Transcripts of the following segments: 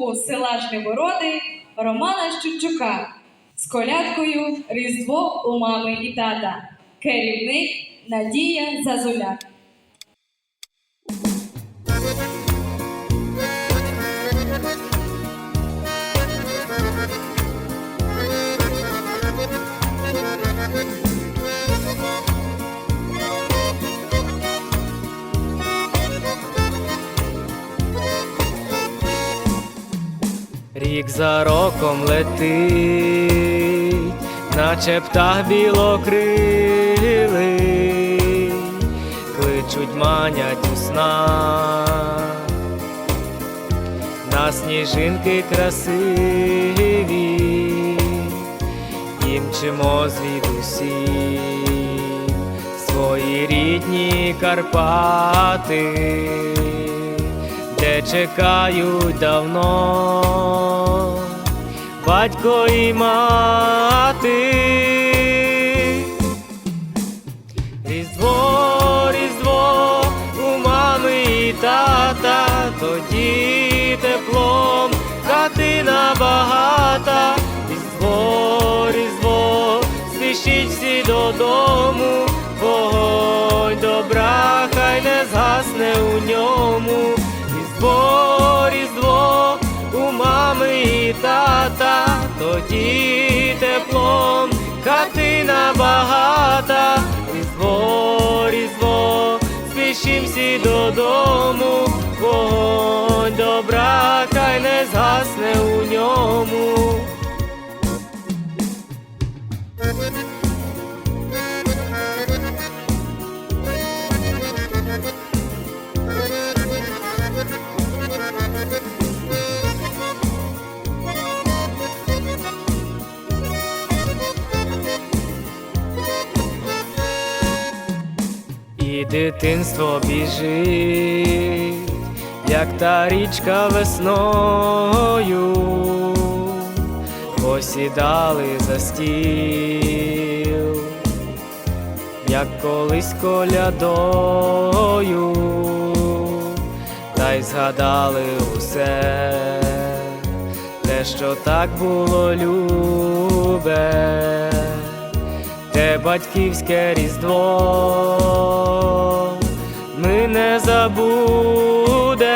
клубу села Жнивороди Романа Щучука з колядкою Різдво у мами і тата. Керівник Надія Зазуляк. Рік за роком летить, наче птах білокрилий, кличуть манять у снах, на сніжинки красиві, їм чимо звідусі свої рідні Карпати де чекають давно батько і мати. Різдво, різдво у мами і тата, тоді теплом хатина багата, різдво, різдво, спішіть всі додому, вогонь добра, хай не згасне у ньому. Хатина багата, різдво, різдво, спішим всі додому, дитинство біжить, як та річка весною, посідали за стіл, як колись колядою, та й згадали усе, те, що так було любе. Те батьківське різдво забудем.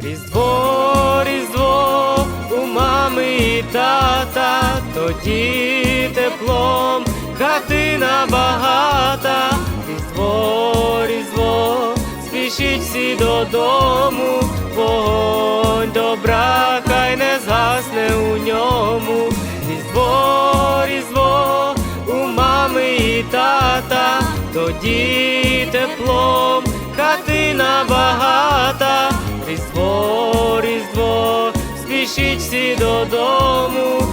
Різдво, різдво у мами і тата, тоді теплом хатина багата, різдво, різдво, спішіть всі додому, вогонь добра, теплом хатина багата, різдво, різдво, спішіть всі додому,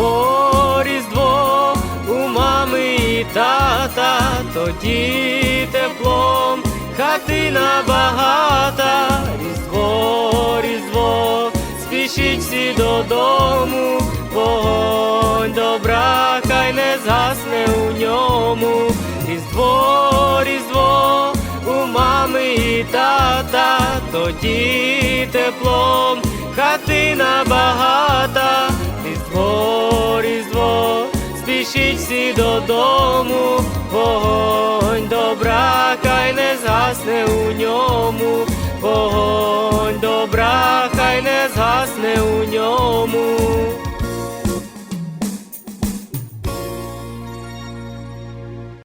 Різдво, різдво у мами і тата, тоді теплом хатина багата, різдво, різдво, спішіть всі додому, вогонь добра, хай не згасне у ньому, різдво, різдво у мами і тата, тоді теплом хатина багата. Різдво, спішіть всі додому, вогонь добра, хай не згасне у ньому, вогонь добра.